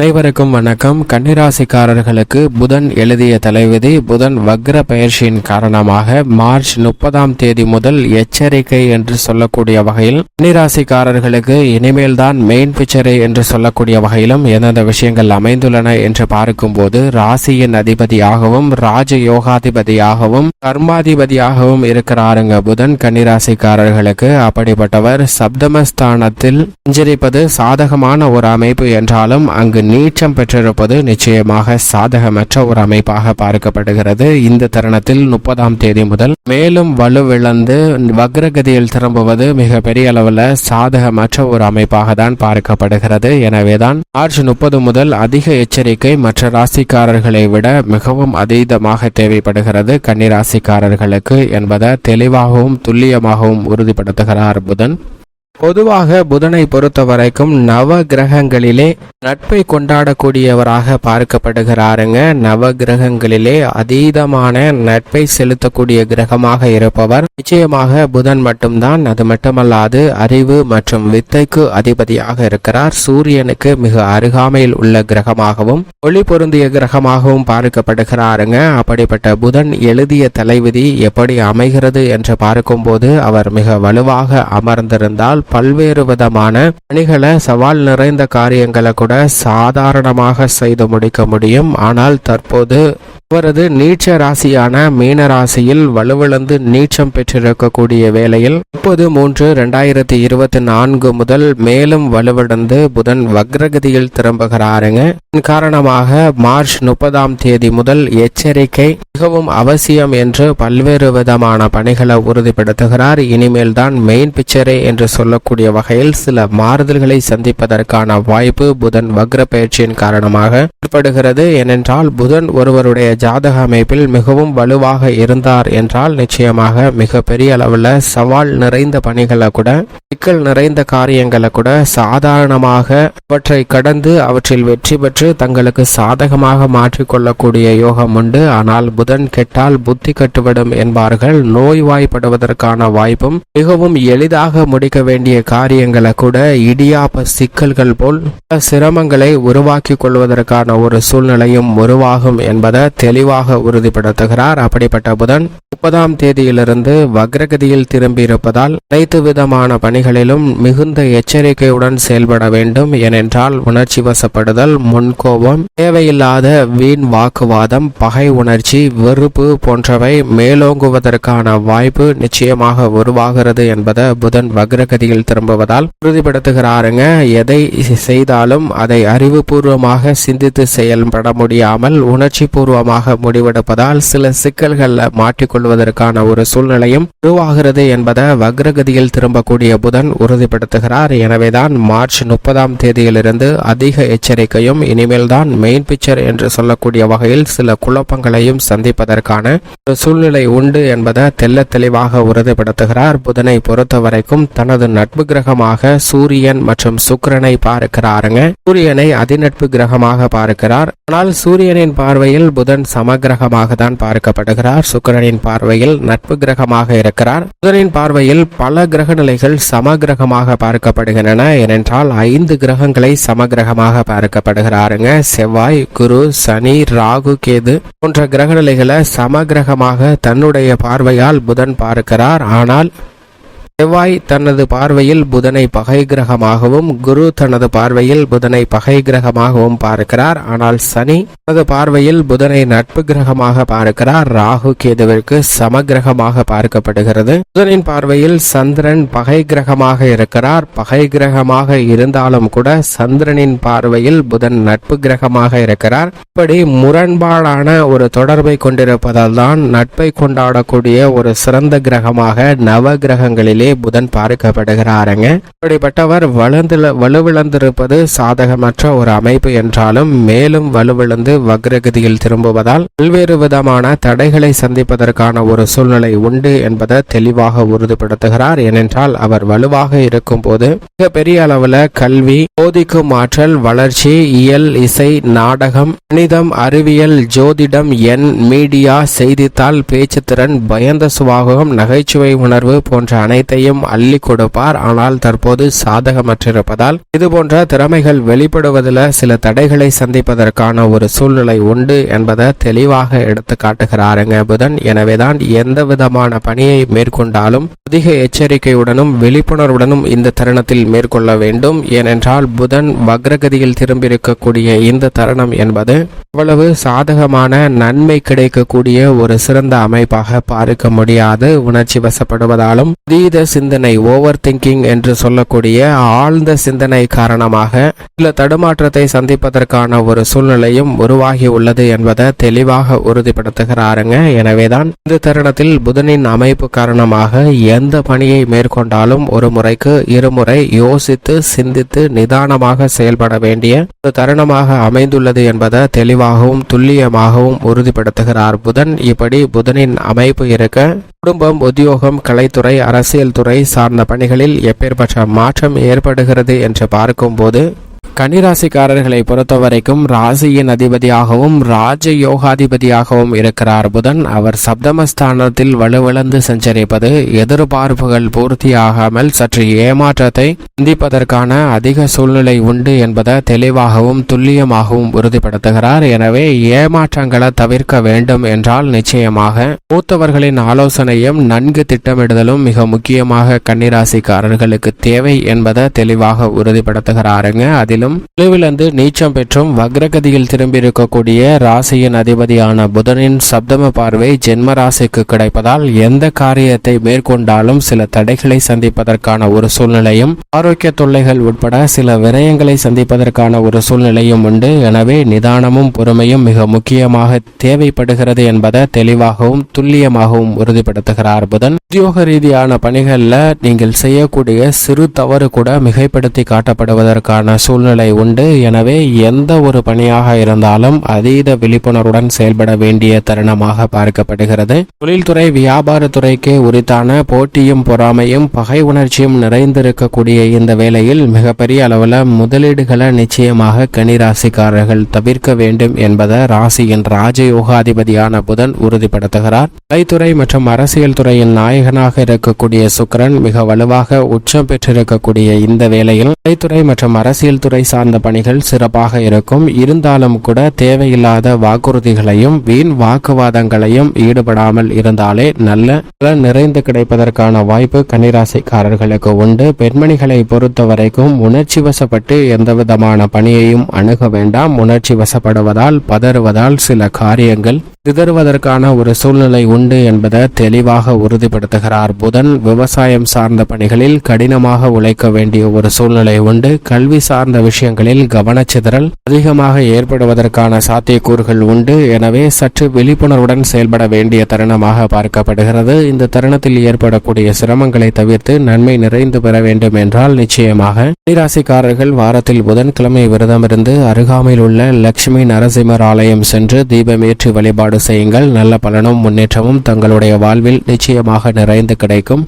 அனைவருக்கும் வணக்கம். கன்னிராசிக்காரர்களுக்கு புதன் எழுதிய தலைவிதி புதன் வக்ர பயிற்சியின் காரணமாக மார்ச் முப்பதாம் தேதி முதல் எச்சரிக்கை என்று சொல்லக்கூடிய வகையில் கன்னிராசிக்காரர்களுக்கு இனிமேல்தான் மெயின் பிக்சரை என்று சொல்லக்கூடிய வகையிலும் எந்தெந்த விஷயங்கள் அமைந்துள்ளன என்று பார்க்கும்போது ராசியின் அதிபதியாகவும் ராஜ யோகாதிபதியாகவும் கர்மாதிபதியாகவும் இருக்கிறாருங்க புதன். கன்னிராசிக்காரர்களுக்கு அப்படிப்பட்டவர் சப்தமஸ்தானத்தில் சஞ்சரிப்பது சாதகமான ஒரு அமைப்பு என்றாலும் அங்கு நீச்சம் பெற்றிருப்பது நிச்சயமாக சாதகமற்ற ஒரு அமைப்பாக பார்க்கப்படுகிறது. இந்த தருணத்தில் முப்பதாம் தேதி முதல் மேலும் வலுவிழந்து வக்ரகதியில் திரும்புவது மிக பெரிய அளவில் சாதகமற்ற ஒரு அமைப்பாக தான் பார்க்கப்படுகிறது. எனவேதான் மார்ச் முப்பது முதல் அதிக எச்சரிக்கை மற்ற ராசிக்காரர்களை விட மிகவும் அதீதமாக தேவைப்படுகிறது. கன்னிராசிக்காரர்களுக்கு என்பதை தெளிவாகவும் துல்லியமாகவும் உறுதிப்படுத்துகிறார் புதன். பொதுவாக புதனை பொறுத்த வரைக்கும் நவ கிரகங்களிலே நட்பை கொண்டாடக்கூடியவராக பார்க்கப்படுகிறாருங்க. நவ கிரகங்களிலே அதீதமான நட்பை செலுத்தக்கூடிய கிரகமாக இருப்பவர் நிச்சயமாக புதன் மட்டும்தான். அது மட்டுமல்லாது அறிவு மற்றும் வித்தைக்கு அதிபதியாக இருக்கிறார். சூரியனுக்கு மிக அருகாமையில் உள்ள கிரகமாகவும் ஒளி பொருந்திய கிரகமாகவும் பார்க்கப்படுகிறாருங்க. அப்படிப்பட்ட புதன் எழுதிய தலைவிதி எப்படி அமைகிறது என்று பார்க்கும்போது அவர் மிக வலுவாக அமர்ந்திருந்தால் பல்வேறு விதமான பணிகளை சவால் நிறைந்த காரியங்களை கூட சாதாரணமாக செய்து முடிக்க முடியும். ஆனால் தற்போது அவரது நீச்ச ராசியான மீன ராசியில் வலுவிழந்து நீச்சம் பெற்றிருக்கக்கூடிய வேளையில் முப்பது மூன்று ரெண்டாயிரத்தி இருபத்தி நான்கு முதல் மேலும் வலுவிழந்து புதன் வக்ரகதியில் திரும்புகிறாருங்க. காரணமாக மார்ச் முப்பதாம் தேதி முதல் எச்சரிக்கை மிகவும் அவசியம் என்று பல்வேறு விதமான பணிகளை உறுதிப்படுத்துகிறார். இனிமேல் தான் மெயின் பிக்சரே என்று சொல்லக்கூடிய வகையில் சில மாறுதல்களை சந்திப்பதற்கான வாய்ப்பு புதன் வக்ர பயிற்சியின் காரணமாக ஏற்படுகிறது. ஏனென்றால் புதன் ஒருவருடைய ஜாதக அமைப்பில் மிகவும் வலுவாக இருந்தார் என்றால் நிச்சயமாக மிக பெரிய அளவில் சவால் நிறைந்த பணிகளை கூட சிக்கல் நிறைந்த காரியங்களை கூட சாதாரணமாக அவற்றை கடந்து அவற்றில் வெற்றி பெற்று தங்களுக்கு சாதகமாக மாற்றிக்கொள்ளக்கூடிய யோகம் உண்டு. ஆனால் புதன் கெட்டால் புத்தி கட்டுவிடும் என்பார்கள். நோய்வாய்ப்படுவதற்கான வாய்ப்பும் மிகவும் எளிதாக முடிக்க வேண்டிய காரியங்களை கூட இடியாப்ப சிக்கல்கள் போல் சிரமங்களை உருவாக்கி கொள்வதற்கான ஒரு சூழ்நிலையும் உருவாகும் என்பதை தெளிவாக உறுதிப்படுத்துகிறார். அப்படிப்பட்ட புதன் முப்பதாம் தேதியிலிருந்து வக்ரகதியில் திரும்பியிருப்பதால் அனைத்து விதமான பணிகளிலும் மிகுந்த எச்சரிக்கையுடன் செயல்பட வேண்டும். ஏனென்றால் உணர்ச்சி வசப்படுதல் முன்கோபம் தேவையில்லாத வீண் வாக்குவாதம் பகை உணர்ச்சி வெறுப்பு போன்றவை மேலோங்குவதற்கான வாய்ப்பு நிச்சயமாக உருவாகிறது என்பதை புதன் வக்ரகதியில் திரும்புவதால் உறுதிப்படுத்துகிறாருங்க. எதை செய்தாலும் அதை அறிவுபூர்வமாக சிந்தித்து செயல்பட முடியாமல் உணர்ச்சி பூர்வமாக முடிவெடுப்பதால் சில சிக்கல்களில் மாட்டிக்கொள்வதற்கான ஒரு சூழ்நிலையும் உருவாகிறது என்பதை வக்ரகதியில் திரும்பக்கூடிய புதன் உறுதிப்படுத்துகிறார். எனவேதான் மார்ச் முப்பதாம் தேதியிலிருந்து அதிக எச்சரிக்கையும் இனிமேல் தான் மெயின் பிக்சர் என்று சொல்லக்கூடிய வகையில் சில குழப்பங்களையும் சந்திப்பதற்கான ஒரு சூழ்நிலை உண்டு என்பதை தெல்ல தெளிவாக உறுதிப்படுத்துகிறார். புதனை பொறுத்த வரைக்கும் தனது நட்பு கிரகமாக சூரியன் மற்றும் சுக்கிரனை பார்க்கிறாருங்க. சூரியனை அதிநட்பு கிரகமாக பார்க்கிறார். ஆனால் சூரியனின் பார்வையில் புதன் சமகிரகமாக தான் பார்க்கப்படுகிறார். சுக்கிரனின் பார்வையில் நட்பு கிரகமாக இருக்கிறார். புதனின் பார்வையில் பல கிரக நிலைகள் சமகிரகமாக பார்க்கப்படுகின்றன. ஏனென்றால் ஐந்து கிரகங்களை சமகிரகமாக பார்க்கப்படுகிறாருங்க. செவ்வாய் குரு சனி ராகு கேது போன்ற கிரக சூழ்நிலைகளை சமகிரகமாக தன்னுடைய பார்வையால் புதன் பார்க்கிறார். ஆனால் செவ்வாய் தனது பார்வையில் புதனை பகை கிரகமாகவும் குரு தனது பார்வையில் புதனை பகை கிரகமாகவும் பார்க்கிறார். ஆனால் சனி தனது பார்வையில் புதனை நட்பு கிரகமாக பார்க்கிறார். ராகு கேதுவிற்கு சமகிரகமாக பார்க்கப்படுகிறது. புதனின் பார்வையில் சந்திரன் பகை கிரகமாக இருக்கிறார். பகை கிரகமாக இருந்தாலும் கூட சந்திரனின் பார்வையில் புதன் நட்பு கிரகமாக இருக்கிறார். இப்படி முரண்பாடான ஒரு தொடர்பை கொண்டிருப்பதால் தான் நட்பை கொண்டாடக்கூடிய ஒரு சிறந்த கிரகமாக நவ கிரகங்களிலே புதன் பார்க்கப்படுகிறாருங்க இப்படிப்பட்டவர் வளர்ந்து வலுவிழந்திருப்பது சாதகமற்ற ஒரு அமைப்பு என்றாலும் மேலும் வலுவிழந்து வக்ரகதியில் திரும்புவதால் பல்வேறு விதமான தடைகளை சந்திப்பதற்கான ஒரு சூழ்நிலை உண்டு என்பதை தெளிவாக உறுதிப்படுத்துகிறார். ஏனென்றால் அவர் வலுவாக இருக்கும் போது மிக பெரிய அளவுல கல்வி போதிக்கும் ஆற்றல் வளர்ச்சி இயல் இசை நாடகம் கணிதம் அறிவியல் ஜோதிடம் எண் மீடியா செய்தித்தாள் பேச்சுத்திறன் பயந்த சுவாகம் நகைச்சுவை உணர்வு போன்ற அனைத்தையும் அனைத்தையும் அள்ளி கொடுப்பார். ஆனால் தற்போது சாதகமற்றிருப்பதால் இதுபோன்ற திறமைகள் வெளிப்படுவதில் சில தடைகளை சந்திப்பதற்கான ஒரு சூழ்நிலை உண்டு என்பதை தெளிவாக எடுத்து காட்டுகிறாருங்க புதன். எனவேதான் எந்த விதமான பணியை மேற்கொண்டாலும் அதிக எச்சரிக்கையுடனும் விழிப்புணர்வுடனும் இந்த தருணத்தில் மேற்கொள்ள வேண்டும். ஏனென்றால் புதன் வக்ரகதியில் திரும்பியிருக்கக்கூடிய இந்த தருணம் என்பது அவ்வளவு சாதகமான நன்மை கிடைக்கக்கூடிய ஒரு சிறந்த அமைப்பாக பார்க்க முடியாது. உணர்ச்சி வசப்படுவதாலும் அதீத சிந்தனை ஓவர் திங்கிங் என்று சொல்லக்கூடிய ஆழ்ந்த சிந்தனை காரணமாக சில தடுமாற்றத்தை சந்திப்பதற்கான ஒரு சூழ்நிலையும் உருவாகி உள்ளது என்பதை தெளிவாக உறுதிப்படுத்துகிறாருங்க. எனவேதான் இந்த தருணத்தில் புதனின் அமைப்பு காரணமாக எந்த பணியை மேற்கொண்டாலும் ஒரு முறைக்கு இருமுறை யோசித்து சிந்தித்து நிதானமாக செயல்பட வேண்டிய ஒரு தருணமாக அமைந்துள்ளது என்பதை தெளிவாகவும் துல்லியமாகவும் உறுதிப்படுத்துகிறார் புதன். இப்படி புதனின் அமைப்பு இருக்க குடும்பம் உத்தியோகம் கலைத்துறை அரசியல் துறை சார்ந்த பணிகளில் எப்பேற்பட்ட மாற்றம் ஏற்படுகிறது என்று பார்க்கும்போது கன்னிராசிக்காரர்களை பொறுத்தவரைக்கும் ராசியின் அதிபதியாகவும் ராஜ யோகாதிபதியாகவும் இருக்கிறார் புதன். அவர் சப்தமஸ்தானத்தில் வலுவிழந்து சஞ்சரிப்பது எதிர்பார்ப்புகள் பூர்த்தியாகாமல் சற்று ஏமாற்றத்தை சந்திப்பதற்கான அதிக சூழ்நிலை உண்டு என்பதை தெளிவாகவும் துல்லியமாகவும் உறுதிப்படுத்துகிறார். எனவே ஏமாற்றங்களை தவிர்க்க வேண்டும் என்றால் நிச்சயமாக மூத்தவர்களின் ஆலோசனையும் நன்கு திட்டமிடுதலும் மிக முக்கியமாக கன்னிராசிக்காரர்களுக்கு தேவை என்பதை தெளிவாக உறுதிப்படுத்துகிறாருங்க. அதில் மேலும் குழுவிலிருந்து நீச்சம் பெற்றும் வக்ரகதியில் திரும்பியிருக்கக்கூடிய ராசியின் அதிபதியான புதனின் சப்தம பார்வை ஜென்ம ராசிக்கு கிடைப்பதால் எந்த காரியத்தை மேற்கொண்டாலும் சில தடைகளை சந்திப்பதற்கான ஒரு சூழ்நிலையும் ஆரோக்கிய தொல்லைகள் உட்பட சில விரயங்களை சந்திப்பதற்கான ஒரு சூழ்நிலையும் உண்டு. எனவே நிதானமும் பொறுமையும் மிக முக்கியமாக தேவைப்படுகிறது என்பதை தெளிவாகவும் துல்லியமாகவும் உறுதிப்படுத்துகிறார் புதன். உத்தியோக ரீதியான பணிகளில் நீங்கள் செய்யக்கூடிய சிறு தவறு கூட மிகைப்படுத்தி காட்டப்படுவதற்கான சூழ்நிலை உண்டு. எனவே எந்த ஒரு பணியாக இருந்தாலும் அதீத விழிப்புணர்வுடன் செயல்பட வேண்டிய தருணமாக பார்க்கப்படுகிறது. தொழில்துறை வியாபாரத்துறைக்கு உரித்தான போட்டியும் பொறாமையும் பகை உணர்ச்சியும் நிறைந்திருக்கக்கூடிய இந்த வேளையில் மிகப்பெரிய அளவில் முதலீடுகளை நிச்சயமாக கனிராசிக்காரர்கள் தவிர்க்க வேண்டும் என்பதை ராசியின் ராஜயோகாதிபதியான புதன் உறுதிப்படுத்துகிறார். கலைத்துறை மற்றும் அரசியல் துறையின் நாயகனாக இருக்கக்கூடிய சுக்கரன் மிக வலுவாக உச்சம் பெற்றிருக்கக்கூடிய இந்த வேளையில் கலைத்துறை மற்றும் அரசியல் துறை சார்ந்த பணிகள் சிறப்பாக இருக்கும். இருந்தாலும் கூட தேவையில்லாத வாக்குறுதிகளையும் வீண் வாக்குவாதங்களையும் ஈடுபடாமல் இருந்தாலே நல்ல பலன் நிறைந்து கிடைப்பதற்கான வாய்ப்பு கன்னிராசிக்காரர்களுக்கு உண்டு. பெண்மணிகளை பொறுத்த வரைக்கும் உணர்ச்சி வசப்பட்டு எந்தவிதமான பணியையும் அணுக வேண்டாம். உணர்ச்சி வசப்படுவதால் பதறுவதால் சில காரியங்கள் சிதறுவதற்கான ஒரு சூழ்நிலை உண்டு என்பதை தெளிவாக உறுதிப்படுத்துகிறார் புதன். விவசாயம் சார்ந்த பணிகளில் கடினமாக உழைக்க வேண்டிய ஒரு சூழ்நிலை உண்டு. கல்வி சார்ந்த விஷயங்களில் கவனச்சிதறல் அதிகமாக ஏற்படுவதற்கான சாத்தியக்கூறுகள் உண்டு. எனவே சற்று விழிப்புணர்வுடன் செயல்பட வேண்டிய தருணமாக பார்க்கப்படுகிறது. இந்த தருணத்தில் ஏற்படக்கூடிய சிரமங்களை தவிர்த்து நன்மை நிறைந்து பெற வேண்டும் என்றால் நிச்சயமாக ராசிக்காரர்கள் வாரத்தில் புதன்கிழமை விரதமிருந்து அருகாமையில் உள்ள லட்சுமி நரசிம்மர் ஆலயம் சென்று தீபமேற்றி வழிபாடு செய்யுங்கள். நல்ல பலனும் முன்னேற்றமும் தங்களுடைய வாழ்வில் நிச்சயமாக நிறைந்து கிடைக்கும்.